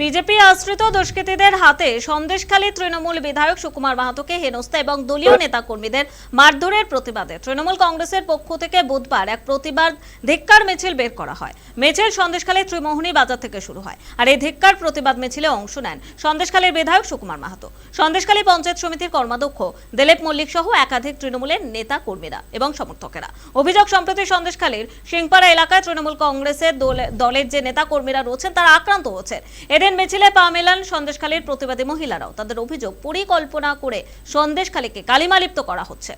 BJP আশ্রিত দুষ্কৃতীদের হাতে সন্দেশখালী তৃণমূল বিধায়ক সুকুমার মাহাতোকে হেনস্থা এবং দলীয় নেতাকর্মীদের মারধরের প্রতিবাদে তৃণমূল কংগ্রেসের পক্ষ থেকে বুধবার এক প্রতিবাদ ধিক্কার মিছিল বের করা হয়। মিছিল সন্দেশখালী ত্রিমোহনী বাজার থেকে শুরু হয় আর এই ধিক্কার প্রতিবাদ মিছিলে অংশ নেন সন্দেশখালীর বিধায়ক সুকুমার মাহাতো। সন্দেশখালী পঞ্চায়েত সমিতির কর্মাধ্যক্ষ দিলীপ মল্লিক সহ একাধিক তৃণমূলের নেতা কর্মীরা এবং সমর্থকেরা। অভিযোগ, সম্প্রতি সন্দেশখালীর সিংপাড়া এলাকায় তৃণমূল কংগ্রেসের দলের যে নেতা কর্মীরা রয়েছেন তারা আক্রান্ত হচ্ছেন এদিন মিছিলে পা মেলান সন্দেশখালীর প্রতিবাদী মহিলারাও। তাদের অভিযোগ, পরিকল্পনা করে সন্দেশখালীকে কালিমালিপ্ত করা হচ্ছে।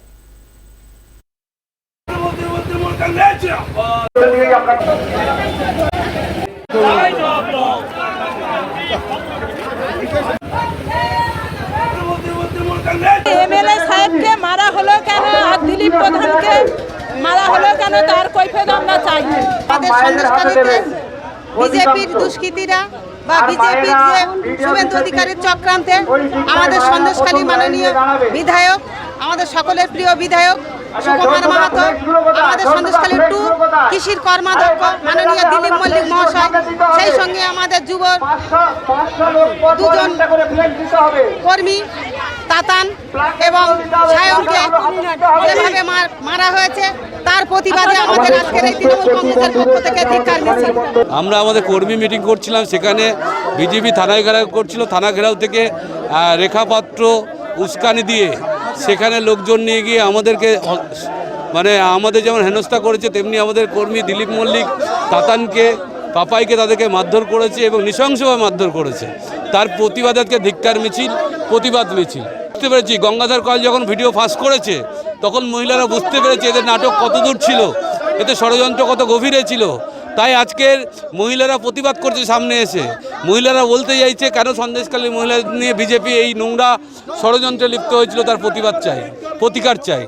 এমএলএ সাহেবকে মারা হলো কেন? আর দিলীপ প্রধানকে মারা হলো কেন? তার কৈফিয়ত আমরা চাই। বিজেপির দুষ্কৃতীরা বা বিজেপির যে শুভেন্দু অধিকারীর চক্রান্তে আমাদের সন্দেশখালী মাননীয় বিধায়ক আমাদের সকলের প্রিয় বিধায়ক সুকুমার মাহাতো আমাদের সন্দেশখালী টু কৃষির কর্মাধ্যক্ষ মাননীয় দিলীপ মল্লিক মহাশয় সেই সঙ্গে আমাদের যুব দুজন কর্মী তাতান এবং সায়নকে যেভাবে মারা হয়েছে, তার প্রতিবাদে আমাদের আজকের এই তৃণমূল কংগ্রেসের পক্ষ থেকে ধিক্কার মিছিল আমরা আমাদের কর্মী মিটিং করছিলাম, সেখানে বিজেপি থানায় ঘেরাও করছিল, থানা ঘেরাও থেকে রেখাপাত্র, উস্কানি দিয়ে সেখানে লোকজন নিয়ে গিয়ে আমাদেরকে মানে আমাদের যেমন হেনস্থা করেছে, তেমনি আমাদের কর্মী দিলীপ মল্লিক, তাতানকে, পাপাইকে তাদেরকে মারধর করেছে এবং নৃশংসভাবে মারধর করেছে। তার প্রতিবাদ আজকে ধিক্কার মিছিল, প্রতিবাদ মিছিল। বুঝতে পেরেছি, গঙ্গাধর কল যখন ভিডিও ফাঁস করেছে, তখন মহিলারা বুঝতে পেরেছে এদের নাটক কত দূর ছিল, এতে ষড়যন্ত্র কত গভীরে ছিল। তাই আজকের মহিলারা প্রতিবাদ করছে সামনে এসে। মহিলারা বলতে চাইছে, কেন সন্দেশকালী মহিলা নিয়ে বিজেপি এই নোংরা ষড়যন্ত্রে লিপ্ত হয়েছিল? তার প্রতিবাদ চাই, প্রতিকার চাই।